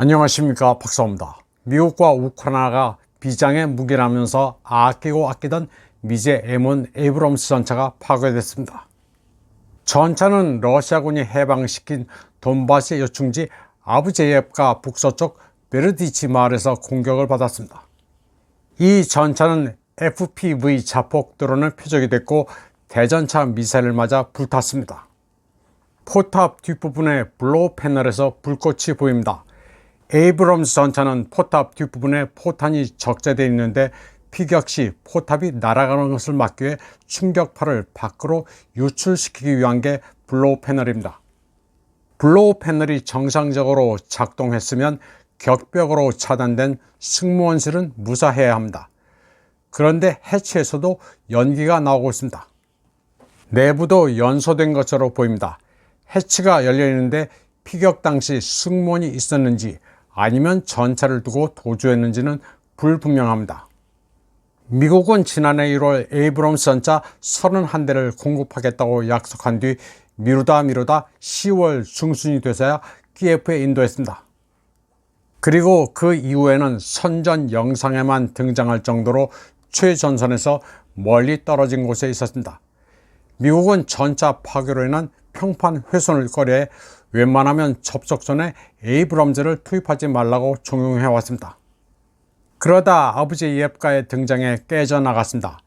안녕하십니까 박사입니다. 미국과 우크라이나가 비장의 무기라면서 아끼고 아끼던 미제 M1 에이브럼스 전차가 파괴됐습니다. 전차는 러시아군이 해방시킨 돈바스 요충지 아브제예프가 북서쪽 베르디치 마을에서 공격을 받았습니다. 이 전차는 FPV 자폭 드론을 표적이 됐고 대전차 미사일을 맞아 불탔습니다. 포탑 뒷부분의 블로우 패널에서 불꽃이 보입니다. 에이브럼스 전차는 포탑 뒷부분에 포탄이 적재되어 있는데 피격 시 포탑이 날아가는 것을 막기 위해 충격파를 밖으로 유출시키기 위한 게 블로우 패널입니다. 블로우 패널이 정상적으로 작동했으면 격벽으로 차단된 승무원실은 무사해야 합니다. 그런데 해치에서도 연기가 나오고 있습니다. 내부도 연소된 것으로 보입니다. 해치가 열려 있는데 피격 당시 승무원이 있었는지 아니면 전차를 두고 도주했는지는 불분명합니다. 미국은 지난해 1월 에이브럼스 전차 31대를 공급하겠다고 약속한 뒤 미루다 미루다 10월 중순이 돼서야 키예프에 인도했습니다. 그리고 그 이후에는 선전 영상에만 등장할 정도로 최전선에서 멀리 떨어진 곳에 있었습니다. 미국은 전차 파괴로 인한 평판 훼손을 거래해 웬만하면 접촉선에 에이브럼즈를 투입하지 말라고 종용해 왔습니다. 그러다 아버지 예프가의 등장에 깨져나갔습니다.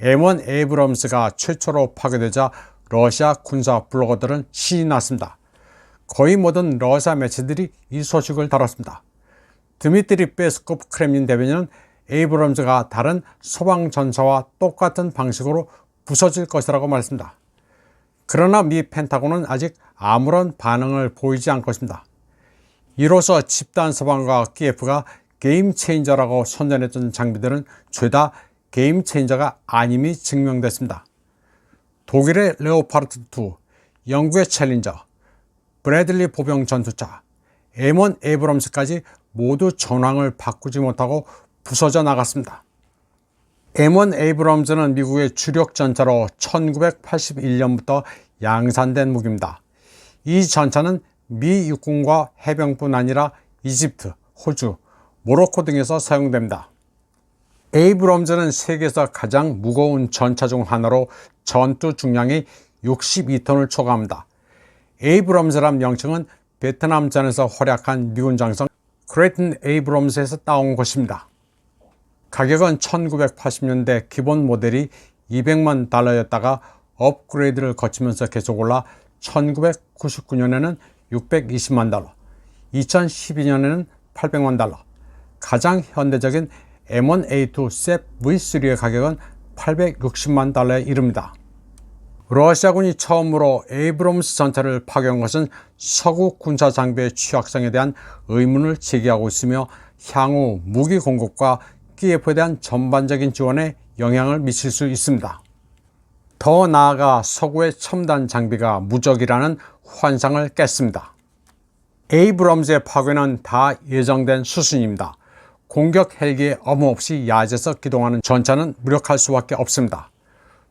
M1 에이브럼스가 최초로 파괴되자 러시아 군사 블로거들은 신이 났습니다. 거의 모든 러시아 매체들이 이 소식을 다뤘습니다. 드미트리 페스코프 크렘린 대변인은 에이브럼즈가 다른 소방 전차와 똑같은 방식으로 부서질 것이라고 말했습니다. 그러나 미 펜타곤은 아직 아무런 반응을 보이지 않고 있습니다. 이로써 집단 서방과 키예프가 게임 체인저라고 선전했던 장비들은 죄다 게임 체인저가 아님이 증명됐습니다. 독일의 레오파르트 2, 영국의 챌린저, 브래들리 보병 전투차, M1 에이브럼스까지 모두 전황을 바꾸지 못하고 부서져 나갔습니다. M1 에이브럼즈는 미국의 주력 전차로 1981년부터 양산된 무기입니다. 이 전차는 미 육군과 해병뿐 아니라 이집트, 호주, 모로코 등에서 사용됩니다. 에이브럼즈는 세계에서 가장 무거운 전차 중 하나로 전투 중량이 62톤을 초과합니다. 에이브럼즈란 명칭은 베트남전에서 활약한 미군 장성 크레이튼 에이브럼스에서 따온 것입니다. 가격은 1980년대 기본 모델이 200만 달러였다가 업그레이드를 거치면서 계속 올라 1999년에는 620만 달러, 2012년에는 800만 달러, 가장 현대적인 M1A2 SEP V3의 가격은 860만 달러에 이릅니다. 러시아군이 처음으로 에이브럼스 전차를 파괴한 것은 서구 군사 장비의 취약성에 대한 의문을 제기하고 있으며 향후 무기 공급과 키예프에 대한 전반적인 지원에 영향을 미칠 수 있습니다. 더 나아가 서구의 첨단 장비가 무적이라는 환상을 깼습니다. 에이브럼즈의 파괴는 다 예정된 수순입니다. 공격 헬기에 어무 없이 야제에서 기동하는 전차는 무력할 수밖에 없습니다.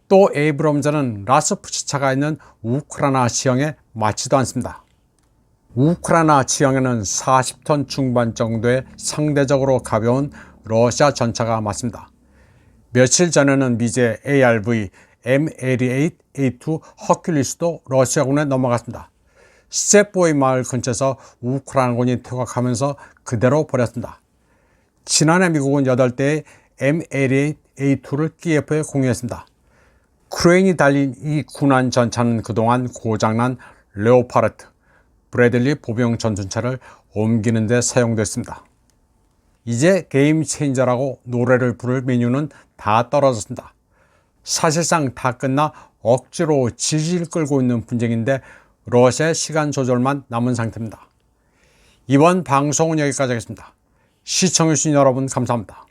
또 에이브럼즈는 라스푸치차가 있는 우크라이나 지형에 맞지도 않습니다. 우크라이나 지형에는 40톤 중반 정도의 상대적으로 가벼운 러시아 전차가 맞습니다. 며칠 전에는 미제 ARV M88A2 허큘리스도 러시아군에 넘어갔습니다. 스테보이 마을 근처에서 우크라이나군이 퇴각하면서 그대로 버렸습니다. 지난해 미국은 8대의 M88A2를 키예프에 공유했습니다. 크레인이 달린 이 군한 전차는 그동안 고장난 레오파르트, 브래들리 보병 전투차를 옮기는 데 사용됐습니다. 이제 게임 체인저라고 노래를 부를 메뉴는 다 떨어졌습니다. 사실상 다 끝나 억지로 질질 끌고 있는 분쟁인데 러시아의 시간 조절만 남은 상태입니다. 이번 방송은 여기까지 하겠습니다. 시청해주신 여러분 감사합니다.